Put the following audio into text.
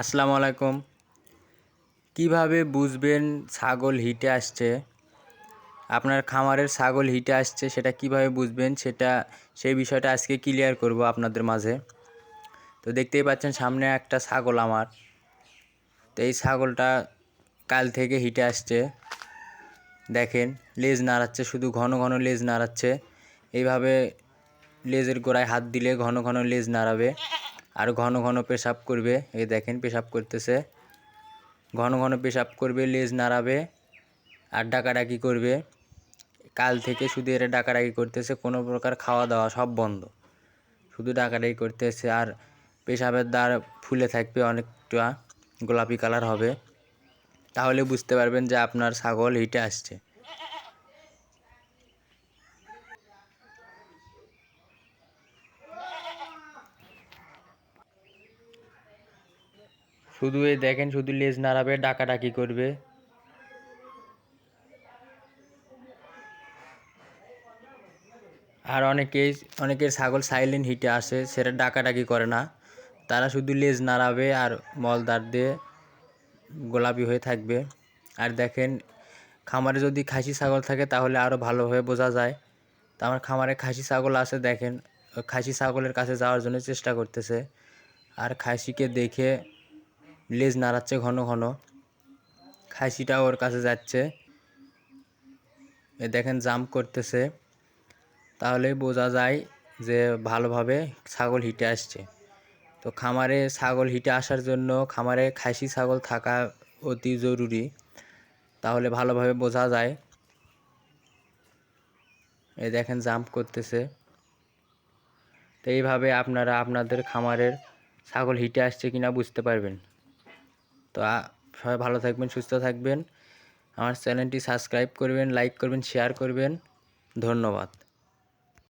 আসসালামু আলাইকুম। কীভাবে বুঝবেন ছাগল হিটে আসছে? আপনার খামারের ছাগল হিটে আসছে, সেটা কীভাবে বুঝবেন? সেটা, সেই বিষয়টা আজকে ক্লিয়ার করব আপনাদের মাঝে। তো দেখতেই পাচ্ছেন সামনে একটা ছাগল আমার। তো এই ছাগলটা কাল থেকে হিটে আসছে। দেখেন, লেজ নাড়াচ্ছে, শুধু ঘন ঘন লেজ নাড়াচ্ছে। এইভাবে লেজের গোড়ায় হাত দিলে ঘন ঘন লেজ নাড়াবে। আর ঘন ঘন পেশাব করবে। এই দেখেন পেশাব করতেছে। ঘন ঘন পেশাব করবে, লেজ নাড়াবে, আর ডাকাডাকি করবে। কাল থেকে শুধু এরা ডাকাডাকি করতেছে, কোনো প্রকার খাওয়া দাওয়া সব বন্ধ। শুধু ডাকাডাকি করতেছে, আর পেশাবের দ্বার ফুলে থাকবে, অনেকটা গোলাপি কালার হবে। তাহলে বুঝতে পারবেন যে আপনার ছাগল হিটে আসছে। শুধু এই দেখেন, শুধু লেজ নাড়াবে, ডাকাডাকি করবে। আর অনেকেই, অনেকের ছাগল সাইলেন্ট হিটে আসে, সেটা ডাকাডাকি করে না। তারা শুধু লেজ নাড়াবে আর মলদার দিয়ে গোলাপি হয়ে থাকবে। আর দেখেন, খামারে যদি খাসি ছাগল থাকে, তাহলে আরও ভালোভাবে বোঝা যায়। তো আমার খামারে খাসি ছাগল আছে, দেখেন খাসি ছাগলের কাছে যাওয়ার জন্য চেষ্টা করতেছে। আর খাসিকে দেখে লেজ নাড়াচ্ছে ঘন ঘন। খাসিটা ওর কাছে যাচ্ছে। এ দেখেন জাম্প করতেছে। তাহলে বোঝা যায় যে ভালোভাবে ছাগল হিটে আসছে। তো খামারে ছাগল হিটে আসার জন্য খামারে খাসি ছাগল থাকা অতি জরুরি। তাহলে ভালোভাবে বোঝা যায়। এই দেখেন জাম্প করতেছে। তো এইভাবে আপনারা আপনাদের খামারের ছাগল হিটে আসছে কিনা বুঝতে পারবেন। তো সবাই ভালো থাকবেন, সুস্থ থাকবেন। আমার চ্যানেলটি সাবস্ক্রাইব করবেন, লাইক করবেন শেয়ার করবেন। ধন্যবাদ।